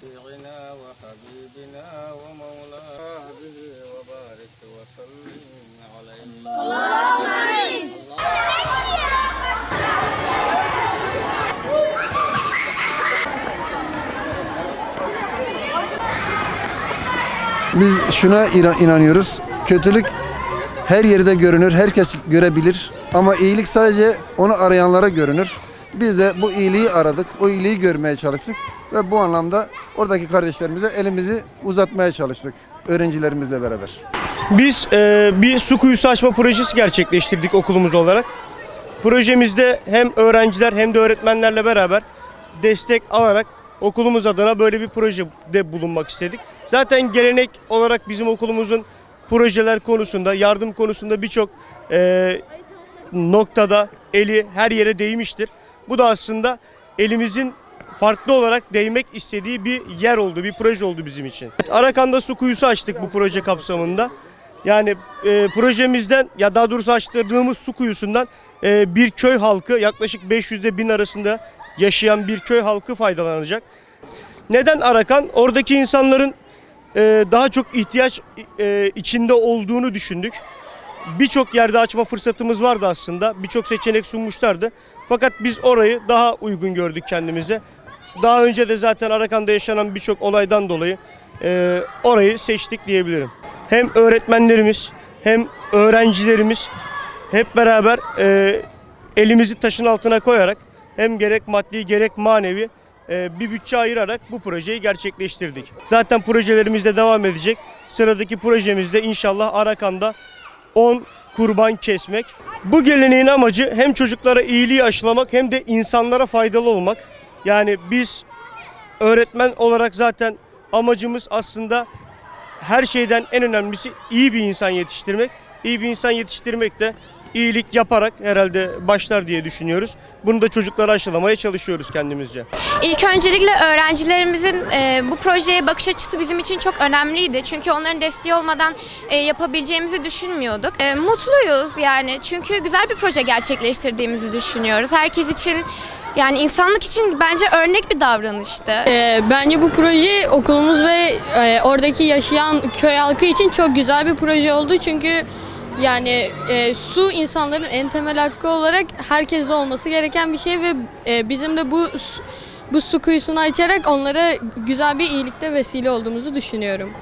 شفيعنا وحبيبنا ومولانا به وبارك وسلم عليه Biz şuna ina- inanıyoruz. Kötülük her yerde görünür, herkes görebilir. Ama iyilik sadece onu arayanlara görünür. Biz de bu iyiliği aradık, o iyiliği görmeye çalıştık. Ve bu anlamda oradaki kardeşlerimize elimizi uzatmaya çalıştık. Öğrencilerimizle beraber. Biz e, bir su kuyusu açma projesi gerçekleştirdik okulumuz olarak. Projemizde hem öğrenciler hem de öğretmenlerle beraber destek alarak okulumuz adına böyle bir projede bulunmak istedik. Zaten gelenek olarak bizim okulumuzun projeler konusunda, yardım konusunda birçok e, noktada eli her yere değmiştir. Bu da aslında elimizin farklı olarak değmek istediği bir yer oldu, bir proje oldu bizim için. Arakan'da su kuyusu açtık bu proje kapsamında. Yani e, projemizden ya daha doğrusu açtırdığımız su kuyusundan e, bir köy halkı yaklaşık 500 ile 1000 arasında yaşayan bir köy halkı faydalanacak. Neden Arakan? Oradaki insanların e, daha çok ihtiyaç e, içinde olduğunu düşündük. Birçok yerde açma fırsatımız vardı aslında. Birçok seçenek sunmuşlardı. Fakat biz orayı daha uygun gördük kendimize. Daha önce de zaten Arakan'da yaşanan birçok olaydan dolayı e, orayı seçtik diyebilirim. Hem öğretmenlerimiz hem öğrencilerimiz hep beraber e, elimizi taşın altına koyarak hem gerek maddi gerek manevi e, bir bütçe ayırarak bu projeyi gerçekleştirdik. Zaten projelerimiz de devam edecek. Sıradaki projemizde inşallah Arakan'da 10 kurban kesmek. Bu geleneğin amacı hem çocuklara iyiliği aşılamak hem de insanlara faydalı olmak. Yani biz öğretmen olarak zaten amacımız aslında her şeyden en önemlisi iyi bir insan yetiştirmek. İyi bir insan yetiştirmek de iyilik yaparak herhalde başlar diye düşünüyoruz. Bunu da çocuklara aşılamaya çalışıyoruz kendimizce. İlk öncelikle öğrencilerimizin e, bu projeye bakış açısı bizim için çok önemliydi. Çünkü onların desteği olmadan e, yapabileceğimizi düşünmüyorduk. E, mutluyuz yani çünkü güzel bir proje gerçekleştirdiğimizi düşünüyoruz. Herkes için yani insanlık için bence örnek bir davranıştı. Ee, bence bu proje okulumuz ve e, oradaki yaşayan köy halkı için çok güzel bir proje oldu. Çünkü yani e, su insanların en temel hakkı olarak herkeste olması gereken bir şey ve e, bizim de bu bu su kuyusunu açarak onlara güzel bir iyilikte vesile olduğumuzu düşünüyorum.